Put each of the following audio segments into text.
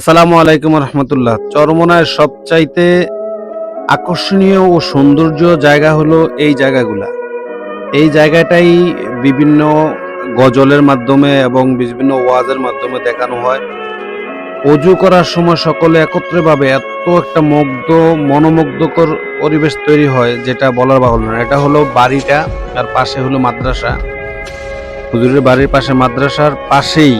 আসসালামু আলাইকুম রহমতুল্লাহ। চরমনায় সবচাইতে আকর্ষণীয় ও সৌন্দর্য জায়গা হলো এই জায়গাগুলা। এই জায়গাটাই বিভিন্ন গজলের মাধ্যমে এবং বিভিন্ন ওয়াজের মাধ্যমে দেখানো হয়। অজু করার সময় সকলে একত্রেভাবে এত একটা মুগ্ধ, মনোমুগ্ধকর পরিবেশ তৈরি হয়, যেটা বলার বাহুল্য না। এটা হলো বাড়িটা আর পাশে হলো মাদ্রাসা। হুজুরের বাড়ির পাশে মাদ্রাসার পাশেই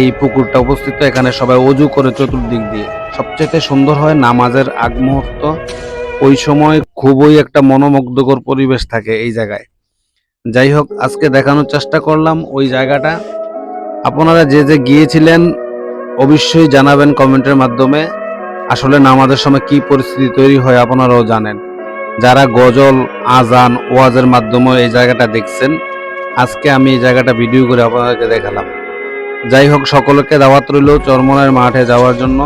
এই পুকুরটা অবস্থিত এখানে সবাই অজু করে চতুর্দিক দিয়ে। সবচেয়ে সুন্দর হয় নামাজের আগ মুহূর্ত। ওই সময় খুবই একটা মনোমুগ্ধকর পরিবেশ থাকে এই জায়গায়। যাই হোক, আজকে দেখানোর চেষ্টা করলাম ওই জায়গাটা। আপনারা যে যে গিয়েছিলেন, অবশ্যই জানাবেন কমেন্টের মাধ্যমে। আসলে নামাজের সময় কি পরিস্থিতি তৈরি হয় আপনারাও জানেন। যারা গজল, আজান, ওয়াজের মাধ্যমে এই জায়গাটা দেখছেন, আজকে আমি এই জায়গাটা ভিডিও করে আপনাদেরকে দেখালাম। যাই হোক সকলকে দাওয়াত রইল চরমনার মাঠে যাওয়ার জন্য,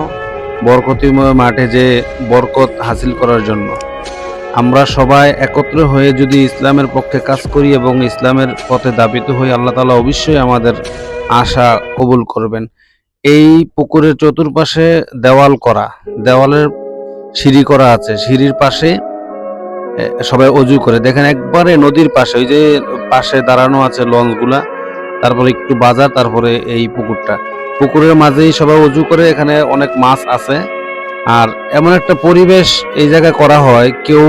বরকতিময় মাঠে যে বরকত হাসিল করার জন্য। আমরা সবাই একত্র হয়ে যদি ইসলামের পক্ষে কাজ করি এবং ইসলামের পথে দাবিত হই, আল্লাহ তালা অবশ্যই আমাদের আশা কবুল করবেন। এই পুকুরের চতুর্পাশে দেওয়াল করা, দেওয়ালের সিঁড়ি করা আছে। সিঁড়ির পাশে সবাই অজু করে। দেখেন একবারে নদীর পাশে, ওই যে পাশে দাঁড়ানো আছে লঞ্চগুলা। তারপরে একটু বাজার, তারপরে এই পুকুরটা। পুকুরের মাঝেই সবাই উজু করে এখানে অনেক মাছ আছে। আর এমন একটা পরিবেশ এই জায়গায় করা হয়, কেউ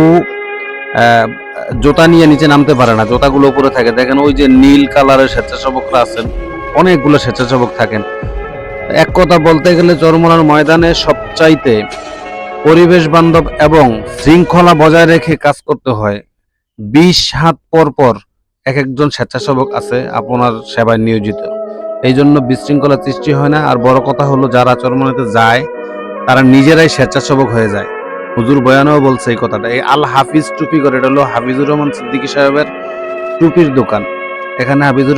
জোতা নিয়ে নিচে নামতে পারে না, জোতাগুলো উপরে থাকে। দেখেন ওই যে নীল কালারের স্বেচ্ছাসেবকরা আছেন, অনেকগুলো স্বেচ্ছাসেবক থাকেন। এক কথা বলতে গেলে চরমনার ময়দানে সবচাইতে পরিবেশ বান্ধব এবং শৃঙ্খলা বজায় রেখে কাজ করতে হয়। বিশ হাত পর পর এক একজন স্বেচ্ছাসেবক আছে, আপনার সেবায় নিয়োজিত। এই জন্য বিশৃঙ্খলা সৃষ্টি হয় না। আর বড় কথা হলো, যারা চরমনাতে যায়, তারা নিজেরাই স্বেচ্ছাসেবক হয়ে যায়। হুজুর বয়ানও বলছে এই কথাটা। এই আল হাফিজ টুপি করে এটা হলো হাফিজুর রহমান সিদ্দিকী সাহেবের টুপির দোকান। এখানে হাফিজুর